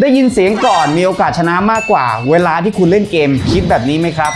ได้ยินเสียงก่อนมีโอกาสชนะมากกว่า เวลาที่คุณเล่นเกมคิดแบบนี้ไหมครับ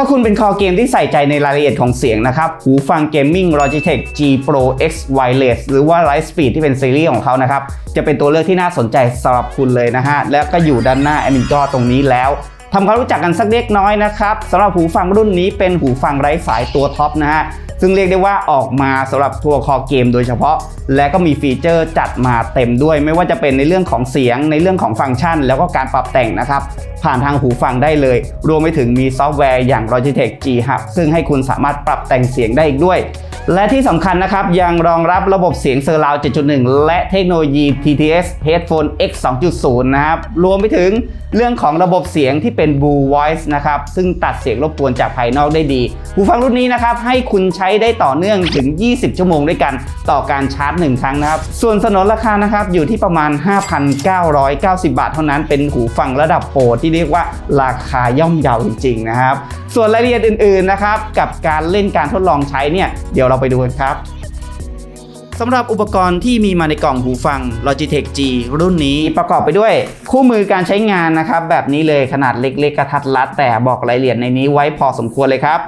ถ้าคุณเป็นคอเกมที่ใส่ใจในรายละเอียดของเสียงนะครับ หูฟังเกมมิ่ง Logitech G Pro X Wireless หรือว่า Lightspeed ที่เป็นซีรีส์ของเขานะครับ จะเป็นตัวเลือกที่น่าสนใจสำหรับคุณเลยนะฮะ และก็อยู่ด้านหน้า a m i g o ตรงนี้แล้ว ทำความรู้จักกันสักเล็กน้อยนะครับสำหรับหูฟังรุ่นนี้เป็นหูฟังไร้สายตัวท็อปนะฮะซึ่งเรียกได้ว่าออกมาสำหรับทัวร์คอเกมโดยเฉพาะ และก็มีฟีเจอร์จัดมาเต็มด้วย ไม่ว่าจะเป็นในเรื่องของเสียงในเรื่องของฟังก์ชัน แล้วก็การปรับแต่งนะครับ ผ่านทางหูฟังได้เลย รวมไปถึงมีซอฟต์แวร์อย่าง Logitech G Hub ซึ่งให้คุณสามารถปรับแต่งเสียงได้อีกด้วย และที่สำคัญนะครับ ยังรองรับระบบเสียงเซอร์ราวด์7.1 และเทคโนโลยี TTS Headphone X 2.0 นะครับ รวมไปถึงเรื่องของระบบเสียงที่เป็น Blue Voice นะครับ ซึ่งตัดเสียงรบกวนจากภายนอกได้ดีหูฟังรุ่นนี้นะครับ ให้คุณใช้ได้ต่อเนื่องถึง 20 ชั่วโมงด้วยกัน ต่อการชาร์จ 1 ครั้งนะครับ ส่วนสนนราคานะครับ อยู่ที่ประมาณ 5,990 บาท เท่านั้นเป็นหูฟังระดับโปรที่เรียกว่าราคาย่อมเยาจริงๆนะครับ ส่วนรายละเอียดอื่นๆนะครับกับการเล่นการทดลองใช้เนี่ยเดี๋ยวเราไปดูกันครับสำหรับอุปกรณ์ที่มีมาในกล่องหูฟัง Logitech G รุ่นนี้ประกอบไปด้วย คู่มือการใช้งานนะครับ แบบนี้เลยขนาดเล็กๆกระทัดรัดแต่บอกรายละเอียดในนี้ไว้พอสมควรเลยครับ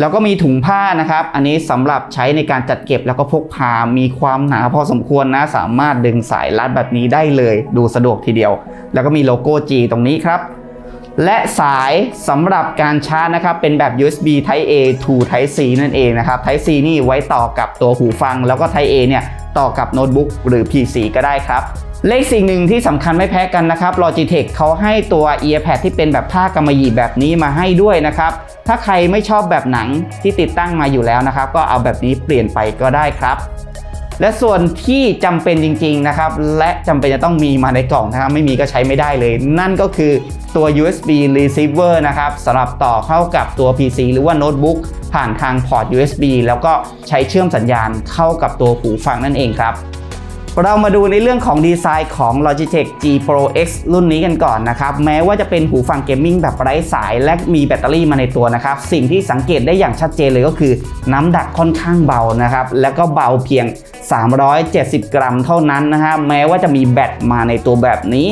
แล้วก็มีถุงผ้านะครับ อันนี้สำหรับใช้ในการจัดเก็บแล้วก็พกพา มีความหนาพอสมควรนะ สามารถดึงสายรัดแบบนี้ได้เลย ดูสะดวกทีเดียว แล้วก็มีโลโก้ G ตรงนี้ครับ และสายสำหรับการชาร์จนะครับ เป็นแบบ USB Type A to Type C นั่นเองนะครับ Type C นี่ไว้ต่อกับตัวหูฟัง แล้วก็ Type A เนี่ยต่อกับโน้ตบุ๊กหรือ PC ก็ได้ครับเลขสิ่งหนึ่งที่สำคัญไม่แพ้กันนะครับ Logitech เขาให้ตัว earpad ที่เป็นแบบผ้ากำมะหยี่แบบนี้มาให้ด้วยนะครับ ถ้าใครไม่ชอบแบบหนังที่ติดตั้งมาอยู่แล้วนะครับ ก็เอาแบบนี้เปลี่ยนไปก็ได้ครับ และส่วนที่จำเป็นจริงๆนะครับและจำเป็นจะต้องมีมาในกล่องนะครับไม่มีก็ใช้ไม่ได้เลย นั่นก็คือตัว USB receiver นะครับสำหรับต่อเข้ากับตัว PC หรือว่าโน้ตบุ๊กผ่านทางพอร์ต USB แล้วก็ใช้เชื่อมสัญญาณเข้ากับตัวหูฟังนั่นเองครับ เรามาดูในเรื่องของดีไซน์ของ Logitech G Pro X รุ่นนี้กันก่อนนะครับ แม้ว่าจะเป็นหูฟังเกมมิ่งแบบไร้สาย และมีแบตเตอรี่มาในตัวนะครับ สิ่งที่สังเกตได้อย่างชัดเจนเลยก็คือ น้ำหนักค่อนข้างเบานะครับ แล้วก็เบาเพียง 370 กรัมเท่านั้นนะฮะแม้ว่าจะมีแบตมาในตัวแบบนี้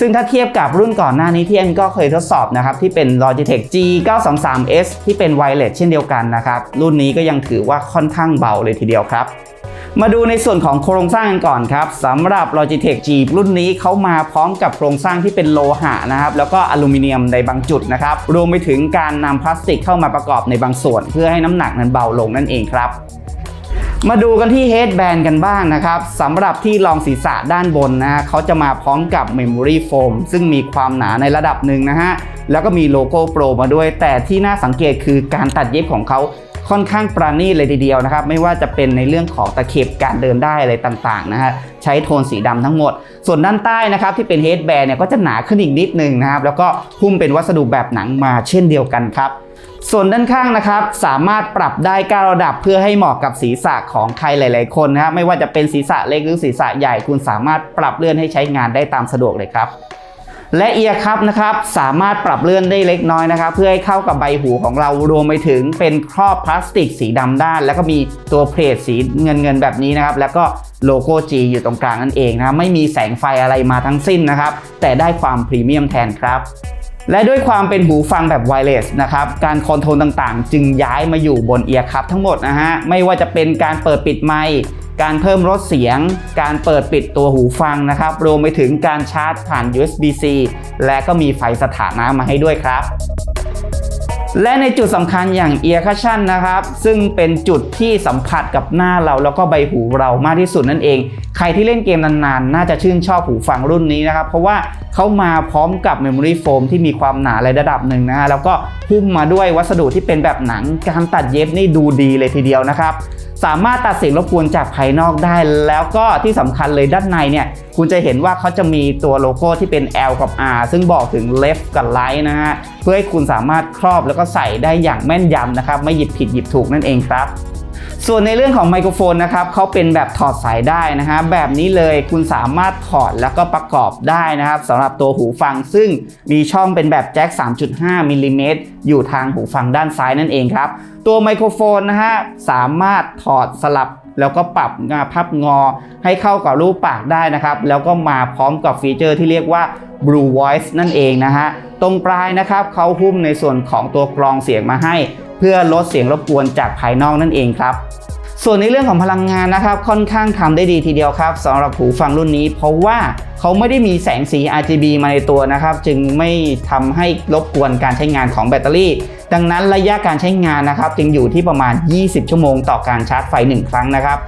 ซึ่งถ้าเทียบกับรุ่นก่อนหน้านี้ที่เอ็นก็เคยทดสอบนะครับที่เป็น Logitech G 923S ที่เป็นไวเลสเช่นเดียวกันนะครับ รุ่นนี้ก็ยังถือว่าค่อนข้างเบาเลยทีเดียวครับ มาดูในส่วนของโครงสร้างกันก่อนครับสำหรับ Logitech G รุ่นนี้เขามาพร้อมกับโครงสร้างที่เป็นโลหะนะครับแล้วก็อลูมิเนียมในบางจุดนะครับรวมไปถึงการนำพลาสติกเข้ามาประกอบในบางส่วน เพื่อให้น้ำหนักนั้นเบาลงนั่นเองครับมาดูกันที่ headband กันบ้างนะครับสำหรับที่รองศีรษะด้านบนนะเขาจะมาพร้อมกับ memory foam ซึ่งมีความหนาในระดับหนึ่งนะฮะแล้วก็มีโลโก้ Pro มาด้วย แต่ที่น่าสังเกตคือการตัดเย็บของเขา ค่อนข้างปราณีตเลยทีเดียวนะครับ ไม่ว่าจะเป็นในเรื่องของตะเข็บการเดินได้อะไรต่างๆนะฮะใช้โทนสีดำทั้งหมด ส่วนด้านใต้นะครับที่เป็น headband เนี่ยก็จะหนาขึ้นอีกนิดนึงนะครับแล้วก็หุ้มเป็นวัสดุแบบหนังมาเช่นเดียวกันครับส่วนด้านข้างนะครับสามารถปรับได้9ระดับเพื่อให้เหมาะกับศีรษะของใครหลาย ๆ คนนะครับไม่ว่าจะเป็นศีรษะเล็กหรือศีรษะใหญ่คุณสามารถปรับเลื่อนให้ใช้งานได้ตามสะดวกเลยครับ และเอียร์คัพนะครับสามารถปรับเลื่อนได้เล็กน้อยนะครับ เพื่อให้เข้ากับใบหูของเรารวมไปถึงเป็นครอบพลาสติกสีดำด้าน แล้วก็มีตัวเพลทสีเงินเงินแบบนี้นะครับแล้วก็โลโก้ G อยู่ตรงกลางนั่นเองนะไม่มีแสงไฟอะไรมาทั้งสิ้นนะครับ แต่ได้ความพรีเมียมแทนครับและด้วยความเป็นหูฟังแบบไวเลสนะครับ การคอนโทรลต่างๆ จึงย้ายมาอยู่บนเอียร์คัพทั้งหมดนะฮะ ไม่ว่าจะเป็นการเปิดปิดไมค์ การเพิ่มลดเสียง การเปิดปิดตัวหูฟังนะครับ รวมไปถึงการชาร์จผ่าน USB-C และก็มีไฟสถานะมาให้ด้วยครับและในจุดสำคัญอย่าง ear cushion นะครับ ซึ่งเป็นจุดที่สัมผัสกับหน้าเราแล้วก็ใบหูเรามากที่สุดนั่นเอง ใครที่เล่นเกมนานๆ น่าจะชื่นชอบหูฟังรุ่นนี้นะครับ เพราะว่าเขามาพร้อมกับ memory foam ที่มีความหนาระดับหนึ่งนะฮะแล้วก็หุ้มมาด้วยวัสดุที่เป็นแบบหนัง การตัดเย็บนี่ดูดีเลยทีเดียวนะครับ สามารถตัดเสียงรบกวนจากภายนอกได้ แล้วก็ที่สำคัญเลยด้านในเนี่ยคุณจะเห็นว่าเขาจะมีตัวโลโก้ที่เป็น L กับ R ซึ่งบอกถึง left กับ right นะฮะเพื่อให้คุณสามารถครอบแล้วก็ใส่ได้อย่างแม่นยำนะครับไม่หยิบผิดหยิบถูกนั่นเองครับ ส่วนในเรื่องของไมโครโฟนนะครับเขาเป็นแบบถอดสายได้นะฮะแบบนี้เลยคุณสามารถถอดแล้วก็ประกอบได้นะครับสำหรับตัวหูฟังซึ่งมีช่องเป็นแบบแจ็ค 3.5มิลลิเมตรอยู่ทางหูฟังด้านซ้ายนั่นเองครับ ตัวไมโครโฟนนะฮะสามารถถอดสลับแล้วก็ปรับงาพับงอให้เข้ากับรูปปากได้นะครับ แล้วก็มาพร้อมกับฟีเจอร์ที่เรียกว่า Blue Voice นั่นเองนะฮะ ตรงปลายนะครับเขาหุ้มในส่วนของตัวกรองเสียงมาให้ พื่อลดเสียงรบกวนจากภายนอกนั่นเองครับส่วนในเรื่องของพลังงานนะครับค่อนข้างทำได้ดีทีเดียวครับสำหรับหูฟังรุ่นนี้ เพราะว่าเขาไม่ได้มีแสงสี RGB มาในตัวนะครับ จึงไม่ทำให้รบกวนการใช้งานของแบตเตอรี่ ดังนั้นระยะการใช้งานนะครับ จึงอยู่ที่ประมาณ 20 ชั่วโมงต่อการชาร์จไฟ 1 ครั้งนะครับ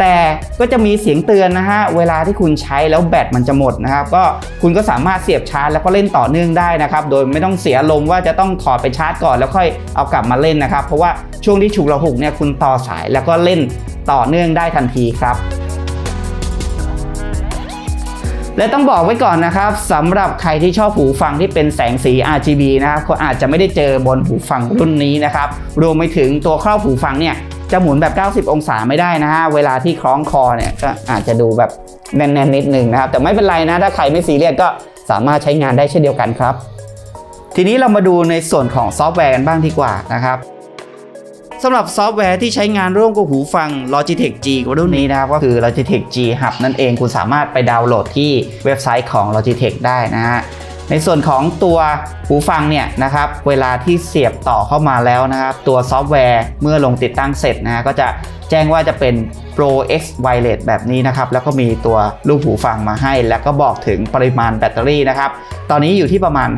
แต่ก็จะมีเสียงเตือนนะฮะเวลาที่คุณใช้แล้วแบตมันจะหมดนะครับก็คุณก็สามารถเสียบชาร์จแล้วก็เล่นต่อเนื่องได้นะครับโดยไม่ต้องเสียลมว่าจะต้องถอดไปชาร์จก่อนแล้วค่อยเอากลับมาเล่นนะครับ เพราะว่าช่วงที่ฉุกระหุกเนี่ยคุณต่อสายแล้วก็เล่นต่อเนื่องได้ทันทีครับและต้องบอกไว้ก่อนนะครับสำหรับใครที่ชอบหูฟังที่เป็นแสงสี RGB นะครับก็อาจจะไม่ได้เจอบนหูฟังรุ่นนี้นะครับรวมไปถึงตัวครอบหูฟังเนี่ย จะหมุนแบบ 90 องศาไม่ได้นะฮะ เวลาที่คล้องคอเนี่ยก็อาจจะดูแบบแน่นๆนิดนึงนะครับ แต่ไม่เป็นไรนะ ถ้าใครไม่ซีเรียสก็สามารถใช้งานได้เช่นเดียวกันครับ ทีนี้เรามาดูในส่วนของซอฟต์แวร์กันบ้างดีกว่านะครับสำหรับซอฟต์แวร์ที่ใช้งานร่วมกับหูฟัง Logitech G รุ่นนี้นะครับก็คือ Logitech G Hub นั่นเองคุณสามารถไปดาวน์โหลดที่เว็บไซต์ของ Logitech ได้นะฮะ ในส่วนของตัวหูฟังเนี่ยนะครับเวลาที่เสียบต่อเข้ามาแล้วนะครับ ตัวซอฟต์แวร์เมื่อลงติดตั้งเสร็จนะก็จะแจ้งว่าจะเป็น Pro X Wireless แบบนี้นะครับ แล้วก็มีตัวลูกหูฟังมาให้ แล้วก็บอกถึงปริมาณแบตเตอรี่นะครับ ตอนนี้อยู่ที่ประมาณ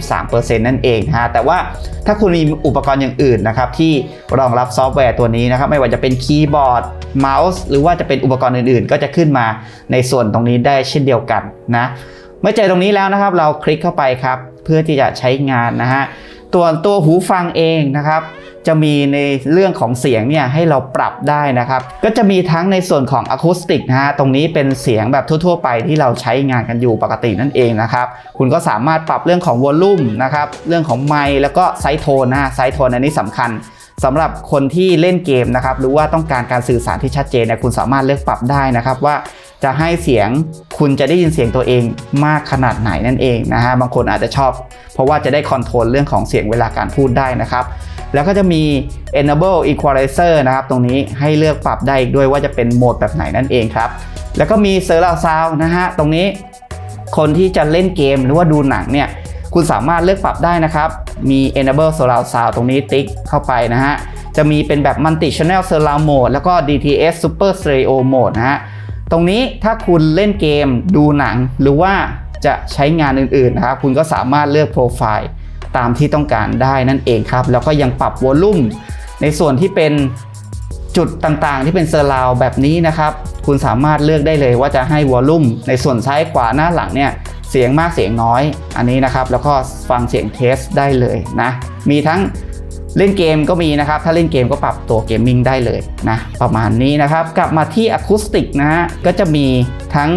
53%นั่นเองนะฮะแต่ว่าถ้าคุณมีอุปกรณ์อย่างอื่นนะครับ ที่รองรับซอฟต์แวร์ตัวนี้นะครับ ไม่ว่าจะเป็นคีย์บอร์ดเมาส์หรือว่าจะเป็นอุปกรณ์อื่นๆ ก็จะขึ้นมาในส่วนตรงนี้ได้เช่นเดียวกันนะ มื่อเจอตรงนี้แล้วนะครับ เราคลิกเข้าไปครับ เพื่อที่จะใช้งานนะฮะตัวตัวหูฟังเองนะครับ จะมีในเรื่องของเสียงเนี่ยให้เราปรับได้นะครับ ก็จะมีทั้งในส่วนของอะคูสติกนะฮะตรงนี้เป็นเสียงแบบทั่ว ๆ ไปที่เราใช้งานกันอยู่ปกตินั่นเองนะครับ คุณก็สามารถปรับเรื่องของวอลลุ่มนะครับเรื่องของไมค์แล้วก็ไซส์โทนนะไซส์โทนอันนี้สำคัญสำหรับคนที่เล่นเกมนะครับหรือว่าต้องการการสื่อสารที่ชัดเจนเนี่ยคุณสามารถเลือกปรับได้นะครับว่า จะให้เสียงคุณจะได้ยินเสียงตัวเองมากขนาดไหนนั่นเองนะฮะบางคนอาจจะชอบ เพราะว่าจะได้คอนโทรลเรื่องของเสียงเวลาการพูดได้นะครับแล้วก็จะมี enable equalizer นะครับ ตรงนี้ให้เลือกปรับได้อีกด้วยว่าจะเป็นโหมดแบบไหนนั่นเองครับ แล้วก็มี surround sound นะฮะ ตรงนี้คนที่จะเล่นเกมหรือว่าดูหนังเนี่ย คุณสามารถเลือกปรับได้นะครับ มี enable surround sound ตรงนี้ติ๊กเข้าไปนะฮะ จะมีเป็นแบบ multi channel surround mode แล้วก็ DTS super stereo mode นะฮะ ตรงนี้ถ้าคุณเล่นเกมดูหนังหรือว่าจะใช้งานอื่นๆนะครับคุณก็สามารถเลือกโปรไฟล์ตามที่ต้องการได้นั่นเองครับ แล้วก็ยังปรับวอลลุ่มในส่วนที่เป็นจุดต่างๆ ที่เป็นเซอร์ราวแบบนี้นะครับ คุณสามารถเลือกได้เลยว่าจะให้วอลลุ่มในส่วนซ้ายขวาหน้าหลังเนี่ยเสียงมากเสียงน้อย อันนี้นะครับ แล้วก็ฟังเสียงเทสได้เลยนะ มีทั้ง เล่นเกมก็มีนะครับ ถ้าเล่นเกมก็ปรับตัวเกมมิ่งได้เลยนะประมาณนี้นะครับ กลับมาที่อะคูสติกนะฮะก็จะมีทั้ง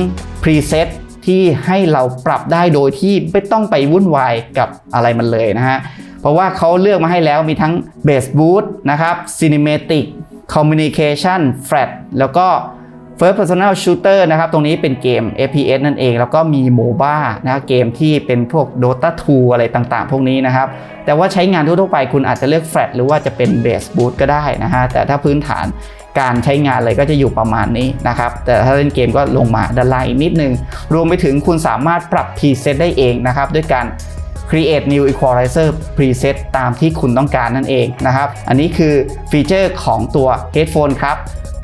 พรีเซตที่ให้เราปรับได้โดยที่ไม่ต้องไปวุ่นวายกับอะไรมันเลยนะฮะเพราะว่าเขาเลือกมาให้แล้วมีทั้ง Bass Boost นะครับ Cinematic Communication Flat แล้วก็ First Personal Shooter นะครับ ตรงนี้เป็นเกม FPS นั่นเอง แล้วก็มี MOBA นะเกมที่เป็นพวก Dota 2 อะไรต่างๆ พวกนี้นะครับ แต่ว่าใช้งานทั่วๆไปคุณอาจจะเลือก Flat หรือว่าจะเป็น Base Boot ก็ได้นะฮะ แต่ถ้าพื้นฐานการใช้งานเลยก็จะอยู่ประมาณนี้นะครับ แต่ถ้าเล่นเกมก็ลงมาด้านล่างอีกนิดนึง รวมไปถึงคุณสามารถปรับ preset ได้เองนะครับ ด้วยการ create new equalizer preset ตามที่คุณต้องการนั่นเองนะครับ อันนี้คือฟีเจอร์ของตัว headphone ครับ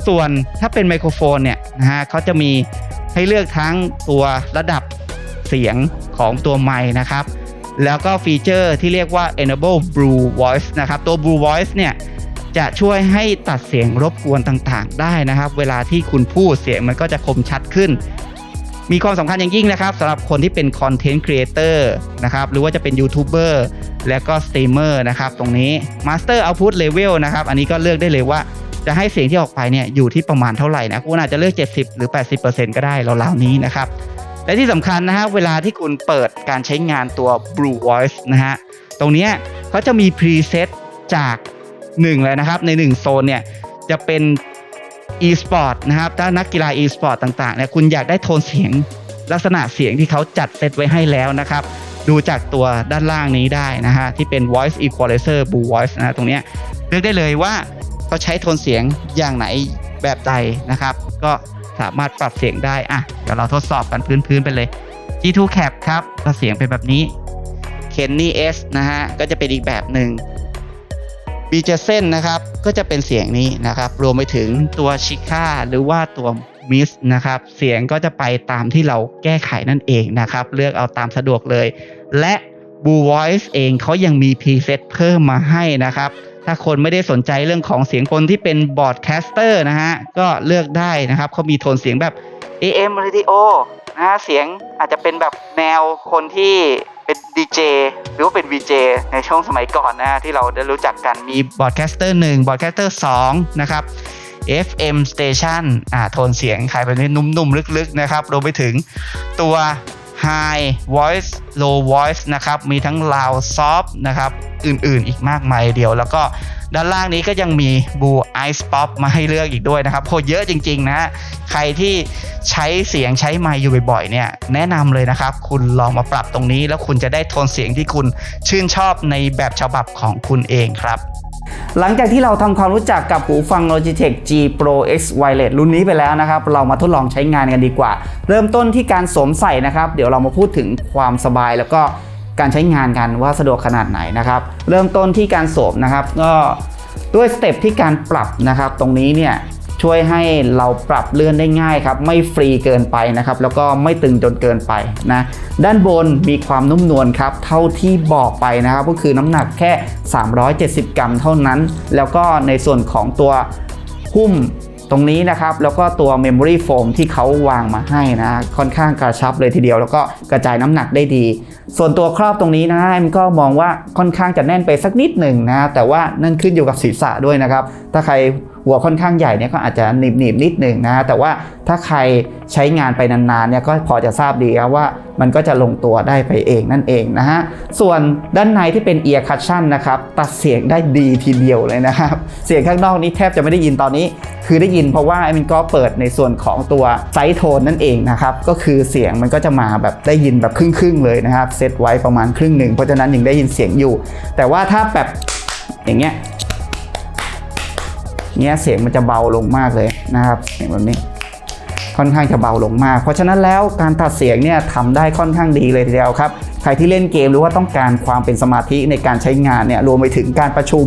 ส่วนถ้าเป็นไมโครโฟนเนี่ยนะฮะเขาจะมีให้เลือกทั้งตัวระดับเสียงของตัวไมค์นะครับ แล้วก็ฟีเจอร์ที่เรียกว่า enable blue voice นะครับ ตัว blue voice เนี่ยจะช่วยให้ตัดเสียงรบกวนต่างๆ ได้นะครับ เวลาที่คุณพูดเสียงมันก็จะคมชัดขึ้น มีความสำคัญอย่างยิ่งนะครับสำหรับคนที่เป็นคอนเทนต์ครีเอเตอร์นะครับหรือว่าจะเป็นยูทูบเบอร์และก็สตรีมเมอร์นะครับ ตรงนี้ Master Output Level นะครับ อันนี้ก็เลือกได้เลยว่า จะให้เสียงที่ออกไปเนี่ยอยู่ที่ประมาณเท่าไหร่นะคุณอาจจะเลือก 70 หรือ 80%ก็ได้ราวๆนี้นะครับและที่สำคัญนะฮะเวลาที่คุณเปิดการใช้งานตัว Blue Voice นะฮะตรงนี้เขาจะมี preset จาก1เลยนะครับใน 1 โซนเนี่ยจะเป็น e-sport นะครับถ้านักกีฬา e-sport ต่างๆเนี่ยคุณอยากได้โทนเสียงลักษณะเสียงที่เขาจัดเซตไว้ให้แล้วนะครับ ดูจากตัวด้านล่างนี้ได้นะฮะที่เป็น voice equalizer blue voice นะตรงนี้เลือกได้เลยว่า เขาใช้โทนเสียงอย่างไหนแบบใดนะครับ ก็สามารถปรับเสียงได้อะเดี๋ยวเราทดสอบกันพื้นๆไปเลย G2 Cap ครับก็เสียงเป็นแบบนี้ Kenny S นะฮะก็จะเป็นอีกแบบหนึ่ง b j a s e n นะครับก็จะเป็นเสียงนี้นะครับ รวมไปถึงตัว Chica หรือว่าตัว Miss นะครับ เสียงก็จะไปตามที่เราแก้ไขนั่นเองนะครับ เลือกเอาตามสะดวกเลย และ Blue Voice เองเขายังมี preset เพิ่มมาให้นะครับ ถ้าคนไม่ได้สนใจเรื่องของเสียงคนที่เป็นบอร์ดแคสเตอร์นะฮะ ก็เลือกได้นะครับ เขามีโทนเสียงแบบ AM Radio นะฮะ เสียงอาจจะเป็นแบบแนวคนที่เป็นดีเจหรือว่าเป็น VJ ในช่วงสมัยก่อนนะฮะ ที่เราได้รู้จักกันมีบอร์ดแคสเตอร์1บอร์ดแคสเตอร์2นะครับ FM Station อ่าโทนเสียงใครเป็นนุ่มๆ ลึกๆ นะครับรวมไปถึงตัว High Voice Low Voice นะครับ มีทั้ง Loud Soft นะครับ อื่นๆ อีกมากมายเดียว แล้วก็ด้านล่างนี้ก็ยังมี Blue Ice Pop มาให้เลือกอีกด้วยนะครับโหเยอะจริง ๆ นะ ใครที่ใช้เสียงใช้ไมค์อยู่บ่อยๆ เนี่ย แนะนำเลยนะครับ คุณลองมาปรับตรงนี้ แล้วคุณจะได้โทนเสียงที่คุณชื่นชอบในแบบฉบับของคุณเองครับ หลังจากที่เราทำความรู้จักกับหูฟัง Logitech G Pro X Wireless รุ่นนี้ไปแล้วนะครับ เรามาทดลองใช้งานกันดีกว่า เริ่มต้นที่การสวมใส่นะครับ เดี๋ยวเรามาพูดถึงความสบายแล้วก็การใช้งานกันว่าสะดวกขนาดไหนนะครับ เริ่มต้นที่การสวมนะครับ ก็ด้วยสเต็ปที่การปรับนะครับ ตรงนี้เนี่ย ช่วยให้เราปรับเลื่อนได้ง่ายครับ ไม่ฟรีเกินไปนะครับ แล้วก็ไม่ตึงจนเกินไปนะ ด้านบนมีความนุ่มนวลครับ เท่าที่บอกไปนะครับ ก็คือน้ำหนักแค่ 370 กรัมเท่านั้น แล้วก็ในส่วนของตัวหุ้มตรงนี้นะครับ แล้วก็ตัว Memory Foam ที่เขาวางมาให้นะ ค่อนข้างกระชับเลยทีเดียว แล้วก็กระจายน้ำหนักได้ดี ส่วนตัวครอบตรงนี้นะมันก็มองว่าค่อนข้างจะแน่นไปสักนิดหนึ่งนะ แต่ว่านั่นขึ้นอยู่กับศีรษะด้วยนะครับ ถ้าใคร หัวค่อนข้างใหญ่เนี่ยก็อาจจะหนีบหนีบๆนิดหนึ่งนะแต่ว่าถ้าใครใช้งานไปนานๆเนี่ยก็พอจะทราบดีครับว่ามันก็จะลงตัวได้ไปเองนั่นเองนะฮะส่วนด้านในที่เป็น ear cushion นนะครับตัดเสียงได้ดีทีเดียวเลยนะครับเสียงข้างนอกนี้แทบจะไม่ได้ยินตอนนี้ คือได้ยินเพราะว่ามันก็เปิดในส่วนของตัวไซส์โทนนั่นเองนะครับก็คือเสียงมันก็จะมาแบบได้ยินแบบครึ่งๆเลยนะครับเซตไว้ประมาณครึ่งหนึ่งเพราะฉะนั้นยังได้ยินเสียงอยู่ แต่ว่าถ้าแบบอย่างเงี้ย เนี้ยเสียงมันจะเบาลงมากเลยนะครับเสียงแบบนี้ ค่อนข้างจะเบาลงมาก เพราะฉะนั้นแล้วการตัดเสียงเนี่ยทำได้ค่อนข้างดีเลยทีเดียวครับใครที่เล่นเกมหรือว่าต้องการความเป็นสมาธิในการใช้งานเนี่ยรวมไปถึงการประชุม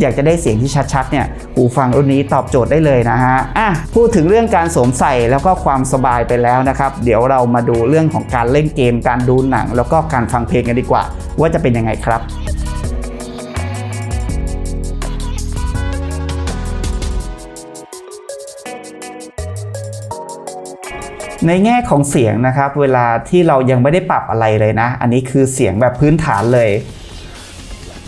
อยากจะได้เสียงที่ชัดๆเนี่ยหูฟังรุ่นนี้ตอบโจทย์ได้เลยนะฮะอะพูดถึงเรื่องการสวมใส่แล้วก็ความสบายไปแล้วนะครับ เดี๋ยวเรามาดูเรื่องของการเล่นเกม การดูหนัง แล้วก็การฟังเพลงกันดีกว่า ว่าจะเป็นยังไงครับ ในแง่ของเสียงนะครับ เวลาที่เรายังไม่ได้ปรับอะไรเลยนะ อันนี้คือเสียงแบบพื้นฐานเลย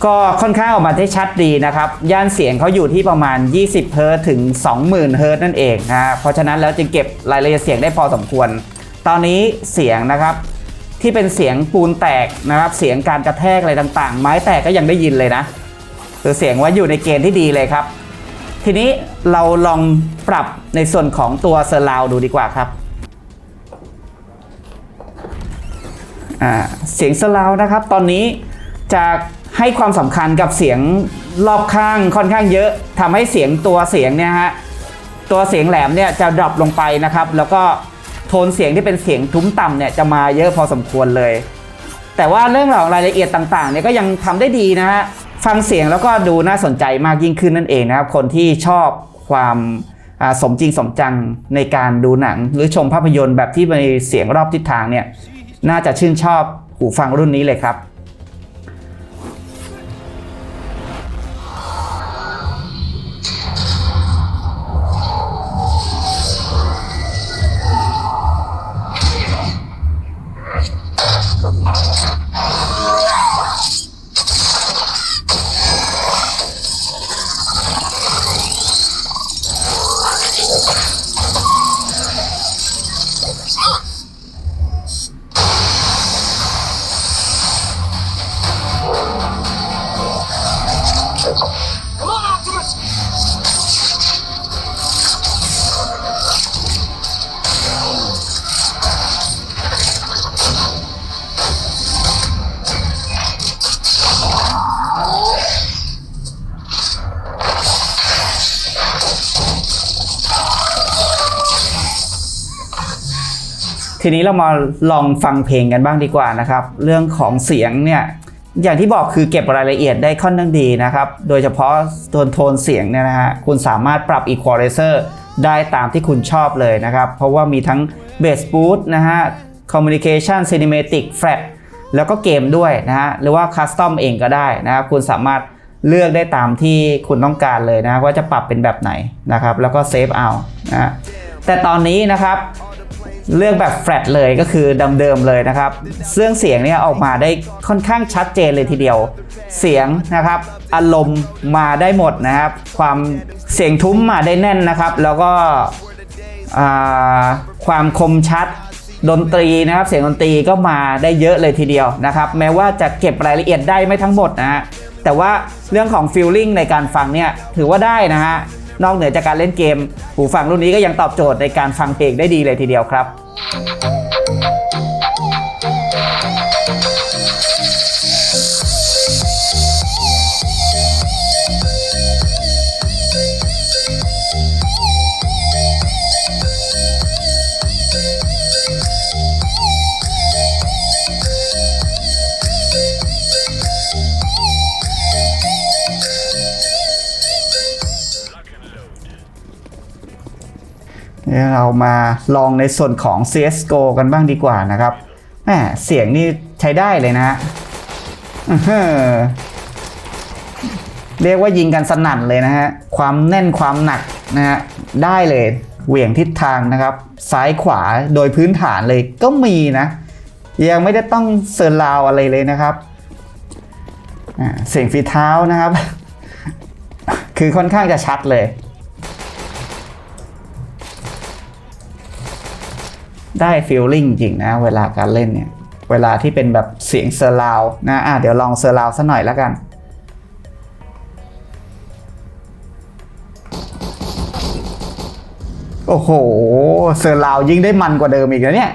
ก็ค่อนข้างออกมาได้ชัดดีนะครับ ย่านเสียงเขาอยู่ที่ประมาณ 20เฮิรตซ์ถึง 20,000เฮิรตซ์นั่นเองนะเพราะฉะนั้นแล้วจึงเก็บรายละเอียดเสียงได้พอสมควร ตอนนี้เสียงนะครับที่เป็นเสียงปูนแตกนะครับ เสียงการกระแทกอะไรต่างๆ ไม้แตกก็ยังได้ยินเลยนะคือเสียงว่าอยู่ในเกณฑ์ที่ดีเลยครับ ทีนี้เราลองปรับในส่วนของตัวเซอร์ราวดูดีกว่าครับ อ่า เสียงสลาวนะครับ ตอนนี้จะให้ความสำคัญกับเสียงรอบข้างค่อนข้างเยอะทำให้เสียงตัวเสียงเนี่ยฮะตัวเสียงแหลมเนี่ยจะดรอปลงไปนะครับ แล้วก็โทนเสียงที่เป็นเสียงทุ้มต่ำเนี่ยจะมาเยอะพอสมควรเลย แต่ว่าเรื่องราวรายละเอียดต่างๆเนี่ยก็ยังทำได้ดีนะฮะฟังเสียงแล้วก็ดูน่าสนใจมากยิ่งขึ้นนั่นเองนะครับ คนที่ชอบความสมจริงสมจังในการดูหนัง หรือชมภาพยนตร์แบบที่มีเสียงรอบทิศทางเนี่ย น่าจะชื่นชอบหูฟังรุ่นนี้เลยครับ ทีนี้เรามาลองฟังเพลงกันบ้างดีกว่านะครับ เรื่องของเสียงเนี่ยอย่างที่บอกคือเก็บรายละเอียดได้ค่อนข้างดีนะครับ โดยเฉพาะโทนโทนเสียงเนี่ยนะฮะคุณสามารถปรับ Equalizer ได้ตามที่คุณชอบเลยนะครับ เพราะว่ามีทั้ง Bass Boost นะฮะ Communication Cinematic Flat แล้วก็เกมด้วยนะฮะ หรือว่า Custom เองก็ได้นะครับ คุณสามารถเลือกได้ตามที่คุณต้องการเลยนะว่าจะปรับเป็นแบบไหนนะครับ แล้วก็เซฟเอานะแต่ตอนนี้นะครับ เลือกแบบแฟลตเลยก็คือเดิมๆเลยนะครับเรื่องเสียงเนี่ยออกมาได้ค่อนข้างชัดเจนเลยทีเดียว เสียงนะครับ อารมณ์มาได้หมดนะครับ ความเสียงทุ้มมาได้แน่นนะครับ แล้วก็ความคมชัดดนตรีนะครับเสียงดนตรีก็มาได้เยอะเลยทีเดียวนะครับ แม้ว่าจะเก็บรายละเอียดได้ไม่ทั้งหมดนะฮะแต่ว่าเรื่องของฟีลลิ่งในการฟังเนี่ยถือว่าได้นะฮะ นอกเหนือจากการเล่นเกม หูฟังรุ่นนี้ก็ยังตอบโจทย์ในการฟังเพลงได้ดีเลยทีเดียวครับ เรามาลองในส่วนของ CSGO กันบ้างดีกว่านะครับแหมเสียงนี่ใช้ได้เลยนะฮะเรียกว่ายิงกันสนั่นเลยนะฮะ ความแน่นความหนักนะฮะ ได้เลย เหวี่ยงทิศทางนะครับ ซ้ายขวาโดยพื้นฐานเลยก็มีนะ ยังไม่ได้ต้องเซิร์นราวอะไรเลยนะครับ เสียงฝีเท้านะครับ คือค่อนข้างจะชัดเลย ได้ฟีลลิ่งจริงนะ เวลาการเล่นเนี่ย เวลาที่เป็นแบบเสียงเซอร์ราวนะอะเดี๋ยวลองเซอร์ราวสักหน่อยแล้วกันโอ้โห เซอร์ราวยิ่งได้มันกว่าเดิมอีกแล้วเนี่ย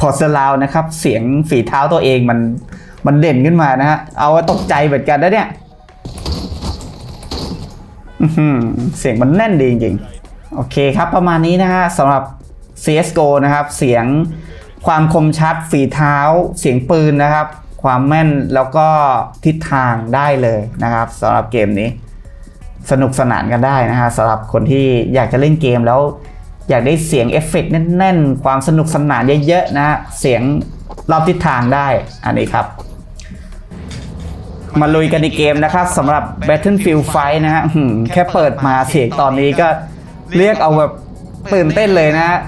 พอเซอร์ราวนะครับ เสียงฝีเท้าตัวเองมัน มันเด่นขึ้นมานะฮะ เอาตกใจเหมือนกันนะเนี่ยเสียงมันแน่นดีจริงๆ โอเคครับประมาณนี้นะฮะสำหรับ CSGO นะครับ เสียงความคมชัดฝีเท้า เสียงปืนนะครับ ความแม่นแล้วก็ทิศทางได้เลยนะครับสำหรับเกมนี้ สนุกสนานกันได้นะฮะสำหรับคนที่อยากจะเล่นเกมแล้ว อยากได้เสียงเอฟเฟกต์แน่นๆ ความสนุกสนานเยอะๆนะฮะเสียงรอบทิศทางได้อันนี้ครับ มาลุยกันในเกมนะครับสำหรับ Battlefield 5 นะฮะแค่เปิดมาเสียงตอนนี้ก็เรียกเอาแบบตื่นเต้นเลยนะฮะ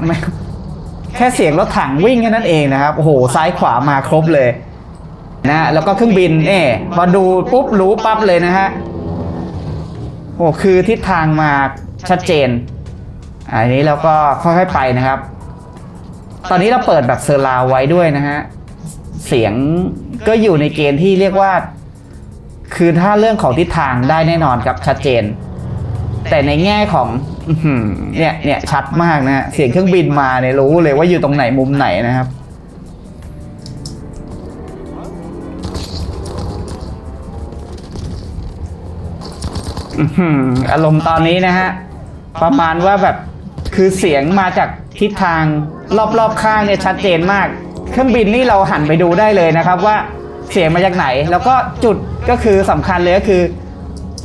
แค่เสียงรถถังวิ่งแค่นั้นเองนะครับ โอ้โห ซ้ายขวามาครบเลยนะฮะแล้วก็เครื่องบินเอ่พอดูปุ๊บรู้ปั๊บเลยนะฮะโอ้คือทิศทางมาชัดเจนอันนี้เราก็ค่อยๆไปนะครับ ตอนนี้เราเปิดแบบเซอร์ราวไว้ด้วยนะฮะเสียงก็อยู่ในเกณฑ์ที่เรียกว่า คือถ้าเรื่องของทิศทางได้แน่นอนครับชัดเจน แต่ในแง่ของเนี่ยเนี่ยชัดมากนะเสียงเครื่องบินมาเนี่ยรู้เลยว่าอยู่ตรงไหนมุมไหนนะครับอื้อหืออารมณ์ตอนนี้นะฮะ ประมาณว่าแบบคือเสียงมาจากทิศทางรอบๆข้างเนี่ยชัดเจนมาก เครื่องบินนี่เราหันไปดูได้เลยนะครับว่า เสียงมาจากไหน แล้วก็จุดก็คือสำคัญเลยก็คือ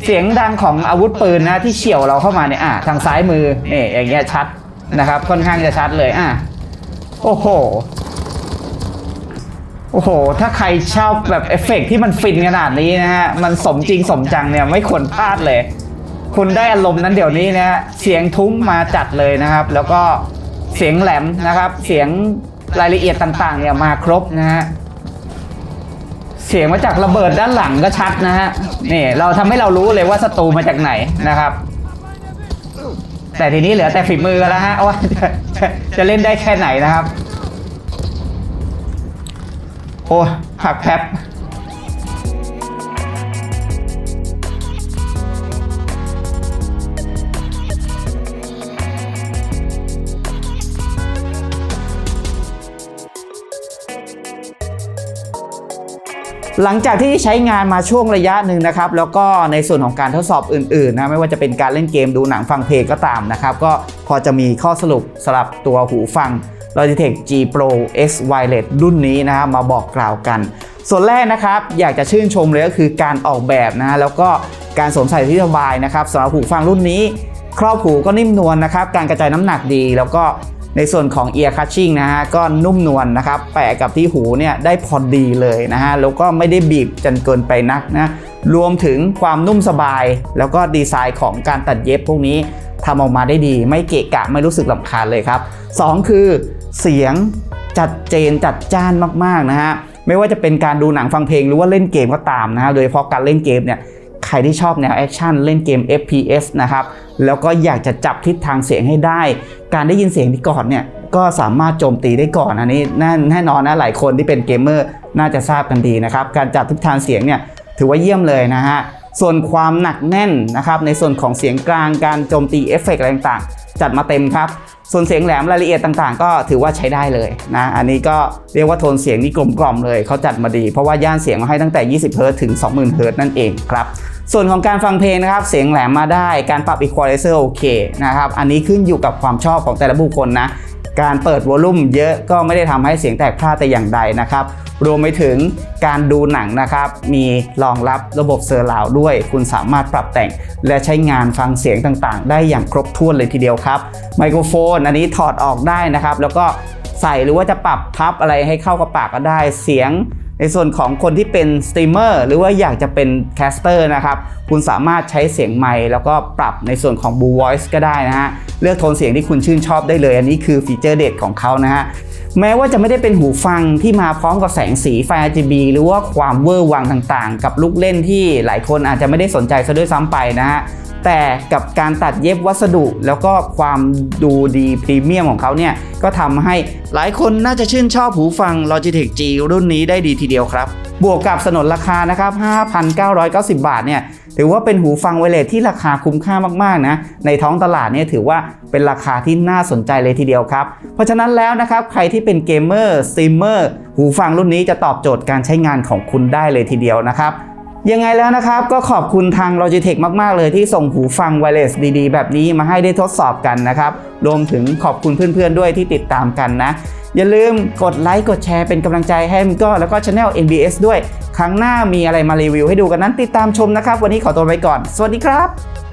เสียงดังของอาวุธปืนนะที่เฉี่ยวเราเข้ามาเนี่ยอะทางซ้ายมือเนี่ยอย่างเงี้ยชัดนะครับ ค่อนข้างจะชัดเลยอะโอ้โหโอ้โห ถ้าใครชอบแบบเอฟเฟกต์ที่มันฟินขนาดนี้นะฮะ มันสมจริงสมจังเนี่ยไม่ควรพลาดเลย คุณได้อารมณ์นั้นเดี๋ยวนี้นะฮะ เสียงทุ้มมาจัดเลยนะครับ แล้วก็เสียงแหลมนะครับ เสียงรายละเอียดต่างๆเนี่ยมาครบนะฮะ สียงมาจากระเบิดด้านหลังก็ชัดนะฮะนี่เราทำให้เรารู้เลยว่าศัตรูมาจากไหนนะครับ แต่ทีนี้เหลือแต่ฝีมือแล้วฮะว่าจะจะจะเล่นได้แค่ไหนนะครับ โอ้หักแพ๊บ หลังจากที่ใช้งานมาช่วงระยะหนึ่งนะครับ แล้วก็ในส่วนของการทดสอบอื่นๆนะไม่ว่าจะเป็นการเล่นเกมดูหนังฟังเพลงก็ตามนะครับ ก็พอจะมีข้อสรุปสำหรับตัวหูฟัง Logitech G Pro X Wireless รุ่นนี้นะครับมาบอกกล่าวกัน ส่วนแรกนะครับ อยากจะชื่นชมเลยก็คือการออกแบบนะแล้วก็การสวมใส่ที่สบายนะครับสำหรับหูฟังรุ่นนี้ ครอบหูก็นิ่มนวลนะครับ การกระจายน้ำหนักดี แล้วก็ ในส่วนของ ear catching นะฮะก็นุ่มนวลนะครับ แปะกับที่หูเนี่ยได้พอดีเลยนะฮะแล้วก็ไม่ได้บีบจนเกินไปนักนะรวมถึงความนุ่มสบาย แล้วก็ดีไซน์ของการตัดเย็บพวกนี้ทำออกมาได้ดี ไม่เกะกะไม่รู้สึกลำคาญเลยครับ 2 คือเสียงจัดเจนจัดจ้านมากๆนะฮะไม่ว่าจะเป็นการดูหนังฟังเพลงหรือว่าเล่นเกมก็ตามนะฮะโดยเฉพาะการเล่นเกมเนี่ย รที่ชอบแนวแอคชั่นเล่นเกม FPS นะครับแล้วก็อยากจะจับทิศทางเสียงให้ได้ การได้ยินเสียงที่ก่อนเนี่ยก็สามารถโจมตีได้ก่อนอันนี้แน่นอนนะหลายคนที่เป็นเกมเมอร์น่าจะทราบกันดีนะครับการจับทิศทางเสียงเนี่ยถือว่าเยี่ยมเลยนะฮะส่วนความหนักแน่นนะครับในส่วนของเสียงกลางการโจมตีเอฟเฟกต์อะไรต่างๆ จัดมาเต็มครับ ส่วนเสียงแหลมรายละเอียดต่างๆ ก็ถือว่าใช้ได้เลยนะอันนี้ก็เรียกว่าโทนเสียงนี่กลมกล่อมเลยเขาจัดมาดี เพราะว่าย่านเสียงมาให้ตั้งแต่ 20 เฮิรตถึง 20,000 เฮิรตนั่นเองครับ ส่วนของการฟังเพลงนะครับ เสียงแหลมมาได้ การปรับ equalizer โอเคนะครับ อันนี้ขึ้นอยู่กับความชอบของแต่ละบุคคลนะ การเปิดวอลลุ่มเยอะก็ไม่ได้ทำให้เสียงแตกพลาดแต่อย่างใดนะครับ รวมไปถึงการดูหนังนะครับ มีรองรับระบบเซอร์ราวด้วย คุณสามารถปรับแต่ง และใช้งานฟังเสียงต่างๆ ได้อย่างครบถ้วนเลยทีเดียวครับ ไมโครโฟน อันนี้ถอดออกได้นะครับ แล้วก็ใส่หรือว่าจะปรับพับอะไรให้เข้ากับปากก็ได้ เสียง ในส่วนของคนที่เป็นสตรีมเมอร์หรือว่าอยากจะเป็นแคสเตอร์นะครับ คุณสามารถใช้เสียงไมค์แล้วก็ปรับในส่วนของ Blue Voice ก็ได้นะฮะ เลือกโทนเสียงที่คุณชื่นชอบได้เลย อันนี้คือฟีเจอร์เด็ดของเขานะฮะ แม้ว่าจะไม่ได้เป็นหูฟังที่มาพร้อมกับแสงสีไฟ RGB หรือว่าความเวอร์วังต่างๆ กับลูกเล่นที่หลายคนอาจจะไม่ได้สนใจซะด้วยซ้ำไปนะฮะ แต่กับการตัดเย็บวัสดุ แล้วก็ความดูดีพรีเมียมของเขาเนี่ยก็ทำให้หลายคนน่าจะชื่นชอบหูฟัง Logitech G รุ่นนี้ได้ดีทีเดียวครับบวกกับสนนราคานะครับ 5,990 บาทเนี่ย ถือว่าเป็นหูฟังไวเลสที่ราคาคุ้มค่ามากๆนะ ในท้องตลาดเนี่ยถือว่าเป็นราคาที่น่าสนใจเลยทีเดียวครับ เพราะฉะนั้นแล้วนะครับ ใครที่เป็นเกมเมอร์สตรีมเมอร์ หูฟังรุ่นนี้จะตอบโจทย์การใช้งานของคุณได้เลยทีเดียวนะครับ ยังไงแล้วนะครับ ก็ขอบคุณทาง Logitech มาก ๆ เลยที่ส่งหูฟังไวเลสดีๆ แบบนี้มาให้ได้ทดสอบกันนะครับ รวมถึงขอบคุณเพื่อน ๆ ด้วยที่ติดตามกันนะ อย่าลืมกดไลค์กดแชร์เป็นกำลังใจให้มิก็แล้วก็ช anel NBS ด้วย ครั้งหน้ามีอะไรมารีวิวให้ดูกันนั้นติดตามชมนะครับ วันนี้ขอตัวไปก่อน สวัสดีครับ